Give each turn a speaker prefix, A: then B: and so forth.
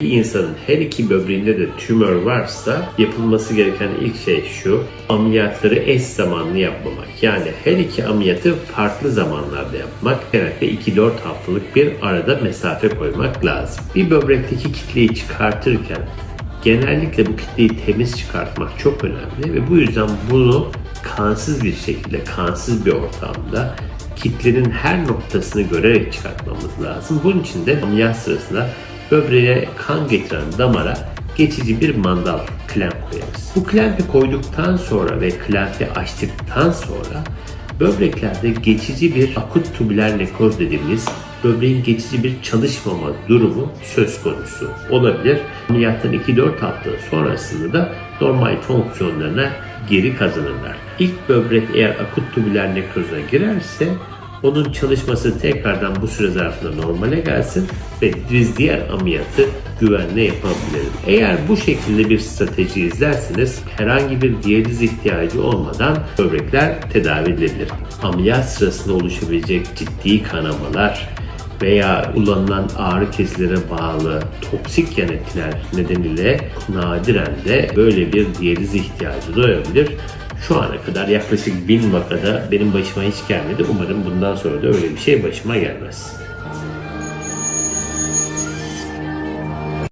A: Bir insanın her iki böbreğinde de tümör varsa yapılması gereken ilk şey şu. Ameliyatları eş zamanlı yapmamak. Yani her iki ameliyatı farklı zamanlarda yapmak. Genellikle 2-4 haftalık bir arada mesafe koymak lazım. Bir böbrekteki kitleyi çıkartırken genellikle bu kitleyi temiz çıkartmak çok önemli ve bu yüzden bunu kansız bir şekilde, kansız bir ortamda kitlenin her noktasını görerek çıkartmamız lazım. Bunun için de ameliyat sırasında böbreğe kan getiren damara geçici bir mandal klemp koyarız. Bu klempi koyduktan sonra ve klempi açtıktan sonra böbreklerde geçici bir akut tubüler nekroz dediğimiz böbreğin geçici bir çalışmama durumu söz konusu olabilir. Ameliyattan 2-4 hafta sonrasında da normal fonksiyonlarına geri kazanırlar. İlk böbrek eğer akut tubüler nekroza girerse onun çalışması tekrardan bu süre zarfında normale gelsin ve biz diğer ameliyatı güvenle yapabiliriz. Eğer bu şekilde bir strateji izlerseniz herhangi bir diyaliz ihtiyacı olmadan böbrekler tedavi edilebilir. Ameliyat sırasında oluşabilecek ciddi kanamalar veya kullanılan ağrı kesilere bağlı toksik yan etkiler nedeniyle nadiren de böyle bir diyaliz ihtiyacı doğabilir. Şu ana kadar yaklaşık bin vakada benim başıma hiç gelmedi. Umarım bundan sonra da öyle bir şey başıma gelmez.